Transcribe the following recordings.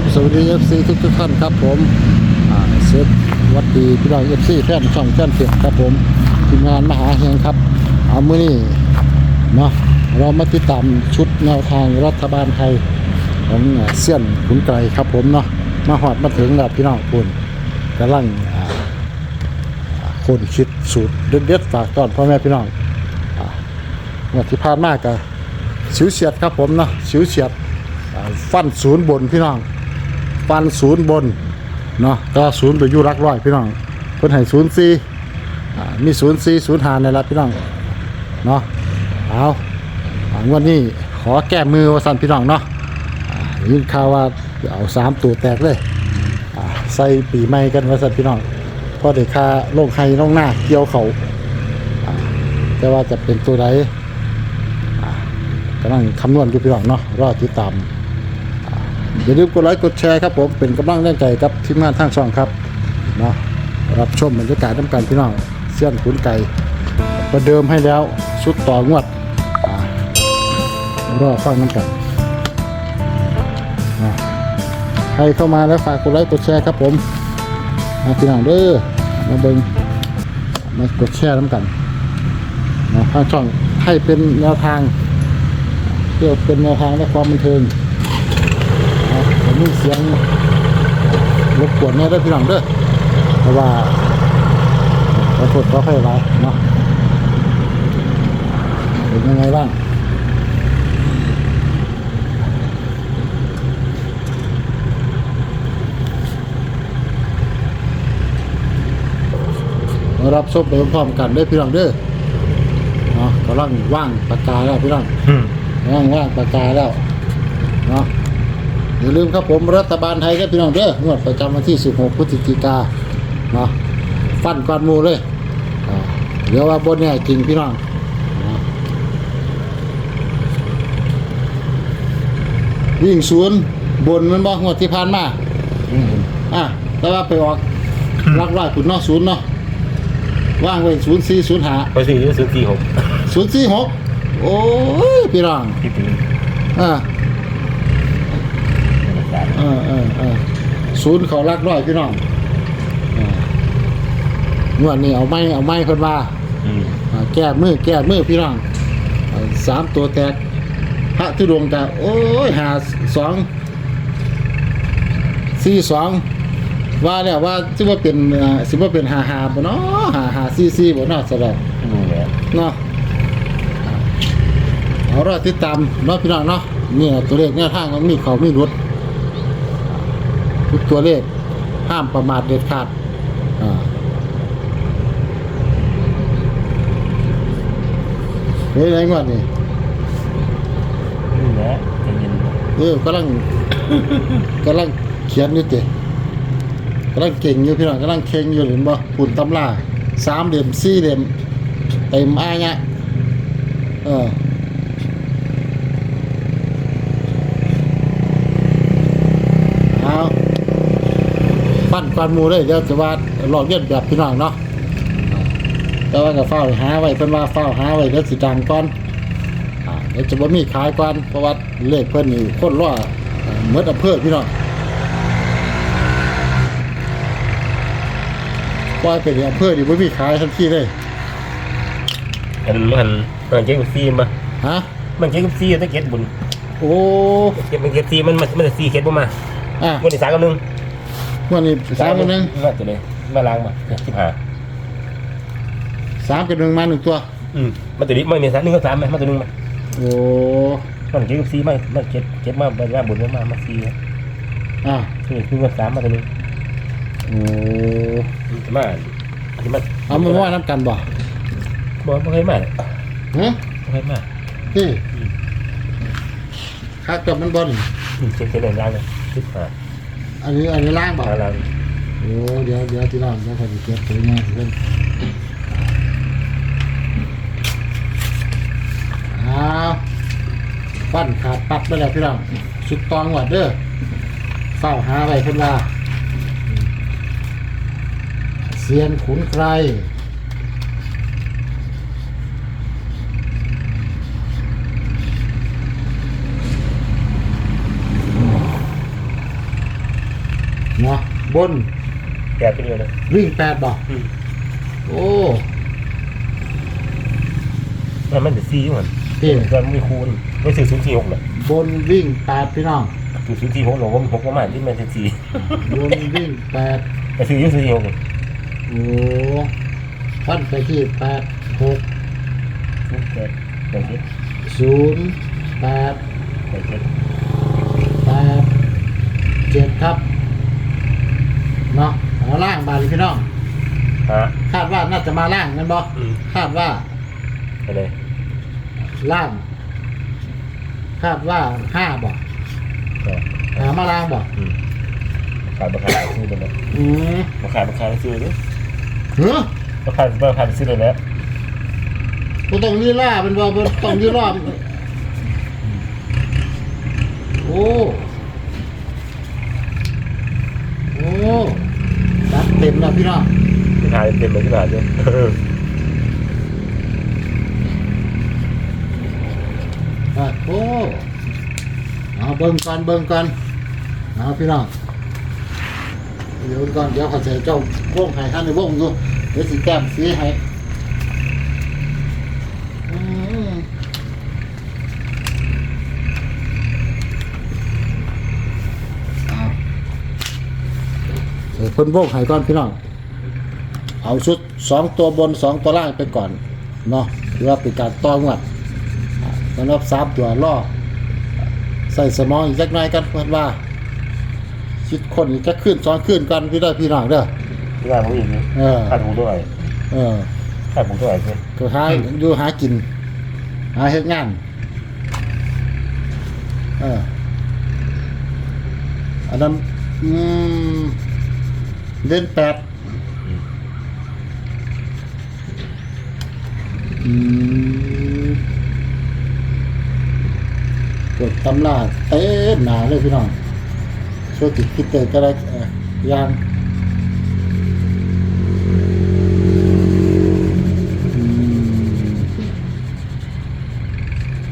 ผมสวัสดีเอฟซีทุกทุกท่านครับผมเซตวัดดีพี่น้องเอฟซีแฟนช่องแฟนเพจครับผมทีมงานมหาเฮงครับ เอามือนี่เนาะเรามาติดตามชุดแนวทางรัฐบาลไทยของเซียนขุนไกรครับผมเนาะมาหอดมาถึงแล้วพี่น้องคุณกำลังอ่าอ่าคนคิดสูตรเด็ดๆฝากตอนพ่อแม่พี่น้องอ่างวดที่ผ่านมากกับสิวเฉียดครับผมเนาะสิวเฉียดฟันศูนย์บนพี่น้อง ฟันศูนย์บนเนาะก็ศูนย์ไปอยู่รักร้อยพี่น้องเพิ่นให้ศูนย์สี่มีศูนย์สี่ศูนย์หาในละพี่น้องเนาะเอางวดนี้ขอแก้มือว่าสันพี่น้องเนาะอ่ายินข่าวว่าเอาสามตัวแตกเลยใส่ปีใหม่กันว่าสันพี่น้องเพราะเด็กค่าโลงไห้ลงหน้าเกี่ยวเขาอ่าแต่ว่าจะเป็นตัวใดกำลังคำนวณอยู่พี่น้องเนาะรอติดตาม อย่าลืมกดไลค์กดแชร์ครับผมเป็นกำลังแรงใจกับทีมงานทางช่องครับเนาะรับชมบรรยากาศน้ำกันพี่น้องเสี้ยนขุนไก่ประเดิมให้แล้วชุดต่องวดรอฟังน้ำกันนะใครเข้ามาแล้วฝากกดไลค์กดแชร์ครับผมมาพี่น้องเด้อมาเบิ่งมากดแชร์น้ำกันนะทางช่องให้เป็นแนวทางเพื่อเป็นแนวทางและความบันเทิง มมีเสียงรบกวนเนี่ยได้อพี่น้องเด้อเพราะว่าขอโทษขออภัยหลายเนาะเป็นยังไงบ้างมารับชมไปพร้อมๆกันเด้อพี่น้องเด้อเนาะกำลังว่างปากกาแล้วพี่น้องว่างว่างประกาศแล้วเนาะ อย่าลืมครับผมรัฐบาลไทยครับพี่น้องเด้องวดประจำวันที่ 16พฤศจิกาเนาะฟันก้อนหมูเลยอ่าเดี๋ยวว่าบนเนี่ยจริงพี่น้องอ่าวิ่งศูนย์บนมันบอกงวดที่ผ่านมาอะแต่ว่าไปออกรักร้อยขุนเนาะศูนย์เนาะว่างไว้ศูนย์สี่ศูนย์หาไปซื้อซื้อสี่หกศูนย์สี่หกโอ้ยพี่น้องที่ปีอ่าเออเออเออศูนย์เขารักร้อยพี่น้องอ่างวดนี้เอาไม้เอาไม้คนว่าอืมอ่าแก้มือแก้มือพี่น้องอ่าสามตัวแตกพระทุดงกะโอ้ยหาสองสี่สองว่าแล้วว่าสิว่าเป็นอ่าสิว่าเป็นหาหาบ่เนาะหาหาสี่สี่บ่เนาะสำหรับ นี่แหละเนาะอ่าเอารอติดตามเนาะพี่น้องเนาะเนี่ยตัวเลขเนี่ยทางมันมีเขามีรถทุก ตัวเลขห้ามประมาทเด็ดขาดอ่าเฮ้ยไรงวดนี่นี่แหละใจเย็นเออกำลังกำลังเขียนอยู่เตะกำลังเก่งอยู่พี่น้องกำลังเข่งอยู่เห็นบ่ปุ่นตำราสามเหลี่ยมสี่เหลี่ยมเต็มอ้ายเนี่ยเออ เอาปั้น ก้อนหมูเลยเดี๋ยวจะว่าลอกเลียนแบบพี่น้องเนาะแต่ว่าก็เฝ้าหาไว้เพิ่นว่าเฝ้าหาไว้เดี๋ยวสิดังก่อนอ่าเดี๋ยวจะบ่มีขายก่อนเพราะว่าเลขเพิ่นนี่คนรออ่าหมดอำเภอพี่น้องปล่อยไปในอำเภอนี่บ่มีขายทันทีเลยมันมันมันเก็บซีมาฮะมันเก็บซีต้องเก็บบุญโอ้เก็บมันเก็บซีมันมันมันซีเก็บบ่มาอะวันที่สามกับหนึ่ง วันนี้สามกับหนึ่งมาตัวเลยมาล้างมาสิบห้าสามกับหนึ่งมาหนึ่งตัว อืมมาตัวนี้ไม่มีสามหนึ่งกับสามไหมมาตัวหนึ่งมาโอ้มันเก็บซีมามันเก็บเก็บมาไปว่าบุญมามาซีอะนี่คือกับสามมาตัวนึงโอ้มาอันนี้มันเอามาว่าน้ำกันบ่บ่ไม่เคยมาฮะไม่เคยมานี่คักกับมันบอลเช็คเช็คเลยล้างเลยสิบห้า อันนี้อันนี้ล่างบ่ล้างล้างโอ้เดี๋ยวเดี๋ยวที่ล่างเดี๋ยวเขาจะเก็บตัวง่ายขึ้นอ้าวปั้นขาดปัดไปแล้วพี่น้องสุดตองหวัดเด้อเฝ้าหาอะไรขึ้นมาเซียนขุนใคร เนาะบนแปดไปเดียวเลยวิ่งแปดบ่อืมโอ้มันมันจะซีอยู่มันเอ๊ะมันมีคูณไม่ซื้อศูนย์สี่หกเลยบนวิ่งแปดพี่น้องซื้อศูนย์สี่หกหลงว่าหกประมาณที่มันจะสี่บนวิ่งแปดแต่ซื้ออยี่สิบสี่หกโอ้ฟันไปที่แปดหกแปดแปดเจ็ดศูนย์แปดแปดเจ็ดแปดเจ็ดครับ เนาะเอาล่างบาลีพี่น้อง ฮะคาดว่าน่าจะมาล่างกันบ่อืมคาดว่าไปเลยล่าง คาดว่าห้าบ่ก็หามาล่างบ่อืมขายราคาซื้อไปเลยอืมราคาราคาซื้อเลยเฮ้อราคาราคาซื้อเลยแล้วบ่ต้องลีลาเป็นบ่บ่ต้องลีลาโอ้โอ้ จัดเต็มแล้วพี่น้องราคาเต็มเลยที่ไหนเนี่ยอะโอ้เอาเบิ่งก่อนเบิ่งก่อนเอาพี่น้องเดี๋ยวก่อนเดี๋ยวเขาจะเจ้าวงให้ท่านในวงอยู่เดี๋ยวสิแก้มสีให้อืมเอา เดี๋ยวเพิ่นวงให้ก่อนพี่น้อง เอาชุดสองตัวบนสองตัวล่างไปก่อนเนาะหรือว่าเป็นการต่องวดสำหรับสามตัวล่อใส่สมองอีกจักหน่อยกันเพื่อนว่าคิดคนอีกจะขึ้นสองขึ้นกันพี่ได้พี่น้องเด้อที่ไหนผมอีกนี่เออค่าถูกเท่าไหร่เออค่าถูกเท่าไหร่คือก็หาอยู่หากิน หาเฮ็ดงานเอออันนั้นอืม เล่นแปดปวดตำราเต็มหนาเลยพี่น้องช่วยติดคิดเตอร์ก็ได้ยาง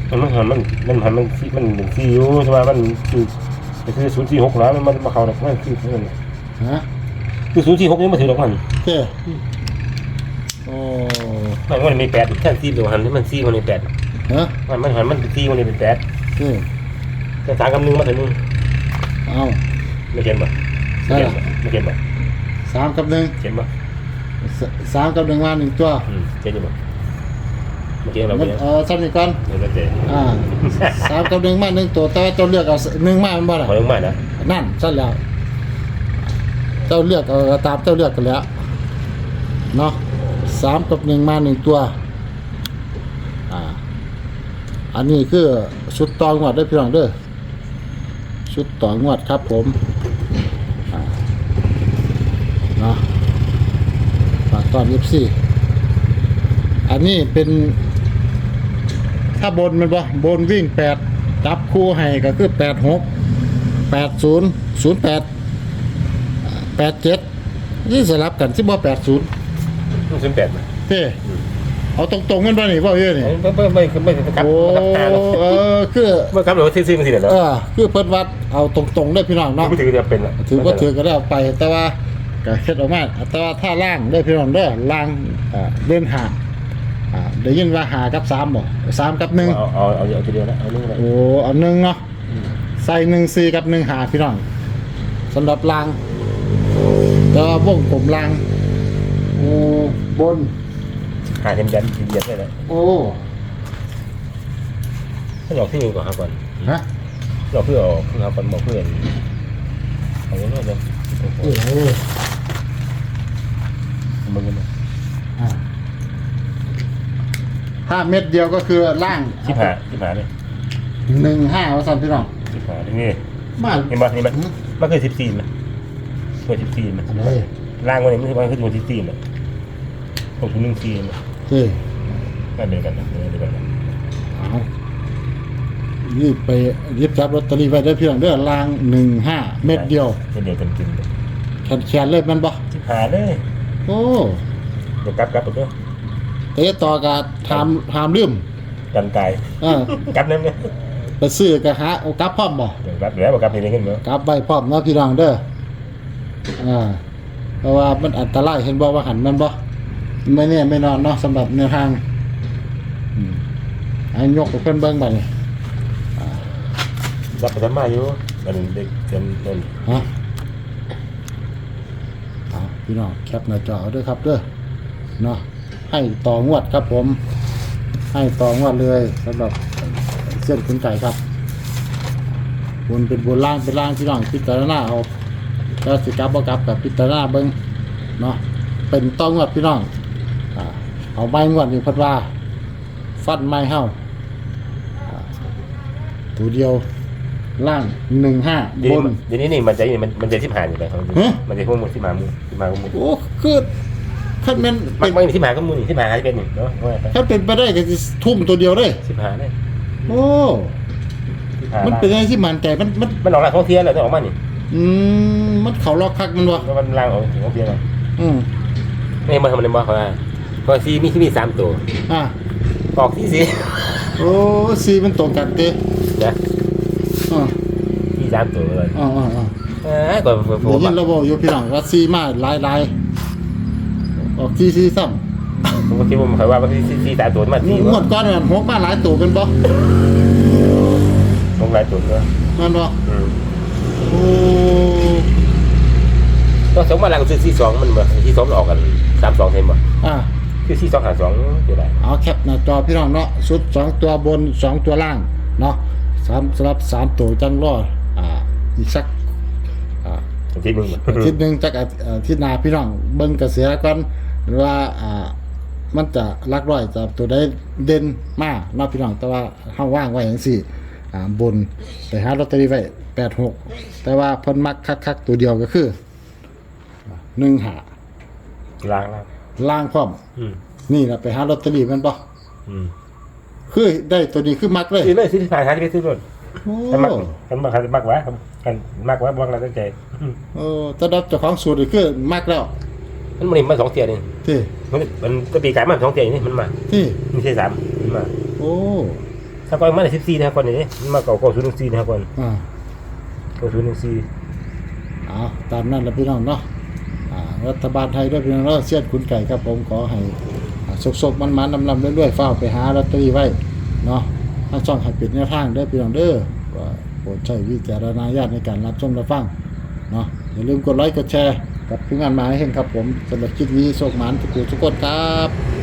มันมันหันมันมันหันมันซีมันหนึ่งซีอยู่ใช่ไหมมันคือคือศูนย์สี่หกแล้วมันมาเข้าหนักมันคือเพื่อนฮะ คือศูนย์สี่หกนี่มาถือหรอกมันเจ้โอ้มันมันมีแปดแค่ซีเดียวหันที่มันซีมันมีแปดฮะมันมันหันมันซีมันเป็นแปดเจ้แต่สามกับหนึ่งมาถึงหนึ่งเอาไม่เขียนบ่ไม่เขียนบ่ไม่เขียนบ่สามกับหนึ่งเขียนบ่สสามกับหนึ่งมาหนึ่งตัวอืมเขียนอยู่บ่ไม่เขียนเรามันเขียนเออซ้ำอีกก่อนเดี๋ยวก็เจ๊อ่าสามกับหนึ่งมาหนึ่งตัวแต่ว่าเจ้าเลือกเอาหนึ่งมามันบ่ล่ะขอเรื่องใหม่นะนั่นสั้นแล้ว เจ้าเลือกเอาตามเจ้าเลือกกันแล้วเนาะสามกับหนึ่งมาหนึ่งตัว อ่า อันนี้คือชุดตองวดได้พี่น้องเด้อชุดต่องวดครับผมเนาะฝากตอนยิบสี่อันนี้เป็นถ้าบนมันบ่บนวิ่งแปดจับคู่ให้ก็คือแปดหกแปดศูนย์ศูนย์แปด แปดเจ็ดนี่สลับกันที่บ่แปดศูนย์ศูนย์แปดมาเต้เอาตรงๆกันบ่นี่บ่เยอะนี่ไม่ไม่ไม่ไม่ไม่ครับโอ้ครับตาหรอกเออคือเมื่อครับเราซื้อซื้อมาสิเดี๋ยวเออคือเพิ่นวัดเอาตรงๆได้อพี่น้องเนาะไม่ถือจะเป็นละถือว่าถือก็ได้เอาไป แต่ว่าก็เฮ็ดออกมาแต่ว่าถ้าล่างได้อพี่น้องเด้อล่างอ่าเล่นหาอ่าได้ยินว่าหากับสามบ่สามกับหนึ่งเอาเอาเอาเอาทีเดียวนะเอาเรื่องอะไรโอ้เอาหนึ่งเนาะใส่หนึ่งสี่กับหนึ่งหาพี่น้องสำหรับล่าง แต่ว่าวงกลมล่างโอ้บน หาเต็มยันทีเดียวได้เลยโอ้ถ้าหลอกที่อื่นก่อนครับก่อนฮะหลอกเพื่อเพื่อก่อนบอกเพื่อนเอาเงินมาเลยโอ้โหมึงกันอ่าถ้าเม็ดเดียวก็คือล่างชิบหายชิบหายเลยหนึ่งห้าว่าสั่นพี่น้องชิบหายนี่บ้านเห็นป่ะเห็นป่ะมันเคยสิบสี่มันเคยสิบสี่มันอะไรล่างวันนี้มันคือมันคือตัวสิบสี่มันผมคือหนึ่งสี่มันเฮ้ยนั่นเดียวกันนะเดียวกันนะเอารีบไปรีบจับลอตเตอรี่ไว้ได้อพี่น้องเด้อล่างหนึ่งห้าเม็ดเดียวเม็ดเดียวเต็มจริงเลยแขนแขนๆเลยแมันบ่ชิบหายเลยโอ้เดี๋ยวกลับกลับไปเพื่อเตะต่อกับทามทามลืมกันไกลเออกลับนั่นเนี่ยไปซื้อกับหาเอากลับพร้อมบ่เดี๋ยวกลับเดี๋ยวกลับนี่ได้เงินเนาะกลับไว้พร้อมเนาะพี่น้องเด้อ อ่าเพราะว่ามันอันตรายเห็นบ่ว่าหันมันบ่ไม่แน่ไม่นอนเนาะสำหรับแนวทางอืมอันยกกับเพิ่นเบิ่งบัดนี้รับประทานมาอยู่มันเด็กเป็นเป็นฮะเอาพี่น้องแคปหน้าจอเอาด้วยครับเด้อเนาะให้ต่องวดครับผม ให้ต่องวดเลยสำหรับเส้นขุนไก่ครับบนเป็นบนล่างเป็นล่างพี่น้องพิจารณาเอา ถ้าสิกลับบ่กลับกับพิจารณาเบิ่งเนาะเป็นต่องวดพี่น้องอ่าเอาใบงวดนี่เพิ่นว่า ฟันไม้เฮาอ่าตัวเดียวล่างหนึ่งห้าเดี๋ยวบนี้นเดี๋ยวนี้นี่มันจะมันมันจะที่ผ่านอยู่ไปครับฮะ มันจะพวกมันที่มามูที่มามูโอ้คือคันแม่นมัเป็นนมันที่มาก็มูนี่ที่มาหาจะเป็นนี่เนาะว่าไปถ้าเป็นไปได้ก็สิทุ่มตัวเดียวเลยที่ผ่านเนี่ยโอ้ที่ผ่านมันเป็นอะไรที่มันใจมันมันมันออกมาท่องเที่ยวแล้วต้องออกมานี่ อืมมันเขาล็อกคักมันวะแล้วมันล่างออกท่องเที่ยวแล้วอืมนี่มาทำอะไรบ้างเขาว่าพอซีมีที่มีสามตัวอะออกที่ซีโอ้สีมันตรงกันเต้นะอ่าที่สามตัวเลยอ่าอ่าอ่าเออก่อนผมเดี๋ยวยินเราบอกอยู่พี่น้องว่าสีมาหลายหลายออกที่สีซ้ผมก็คิดว่ามันเคยว่ามันที่ที่สามตัวมาที่ำงวดก้อนเนี่ยหกมาหลายตัวเป็นบ่ลงหลายตัวเลยมันบ่อืมโอ้ ก็สมมาแล้วก็ซื้อที่สองมันบ่ที่สองมันออกกันสามสองเห็นบ่อ่าคือที่สองหาสองเท่าไหร่เอาแคปหน้าจอพี่น้องเนาะชุดสองตัวบนสองตัวล่างเนาะสามสำหรับสามตัวจังรอดอ่าอีกสักอ่าอาทิตย์หนึงอาทิตย์หนึ่งจากอาอาทิตย์หนาพี่น้องเบิ่งกระเสียก่อนว่าอ่ามันจะลักร้อยจะตัวได้เด่นมากเนาะพี่น้องแต่ว่าเฮาว่างไว้อย่างสี่อ่าบนไปหาลอตเตอรี่ไว้แปดหกแต่ว่าเพิ่นมักคักๆตัวเดียวก็คือ หนึ่งหาล้างแล้วล่างพร้อม อืมนี่แหละไปหาลอตเตอรี่แมันบ่อืมคือได้ตัวนี้คือมักเลยซื้อเลยซื้อที่ผ่านหาที่ไปซื้อรถโอ้กันมักกันมักกันมักไว้ครับกันมักไว้บอกเราตั้งใจอืมโอ้แต่ดับเจ้าของสูตรนี่คือมักแล้วมันมันมาสองเทียนี่ที่มันมันก็ปีกายมาสองเทียนี่มันมาที่ไม่ใช่สามมันมาโอ้ถ้าก่อนมาในสิบสี่นะครับก่อนนี่มันมาเก่าเก่าศูนย์หนึ่งสี่นะครับก่อนอ่าเก่าศูนย์หนึ่งสี่เอาตามนั้นแหละพี่น้องเนาะอ่า รัฐบาลไทยด้วยพี่น้องเนาะเสียดคุณไก่ครับผมขอให้อ่าสุกๆมันๆนำๆเรื่อยๆเฝ้าไปหาลอตเตอรี่ไว้เนาะถ้าช่องให้ปิดแนวทางเด้อพี่น้องเด้อว่าโปรดใช้วิจารณญาณในการรับชมรับฟังเนาะอย่าลืมกดไลค์กดแชร์กับพี่งานมาให้เห็นครับผมสำหรับคลิปนี้โชคหมานทุกคนทุกคนครับ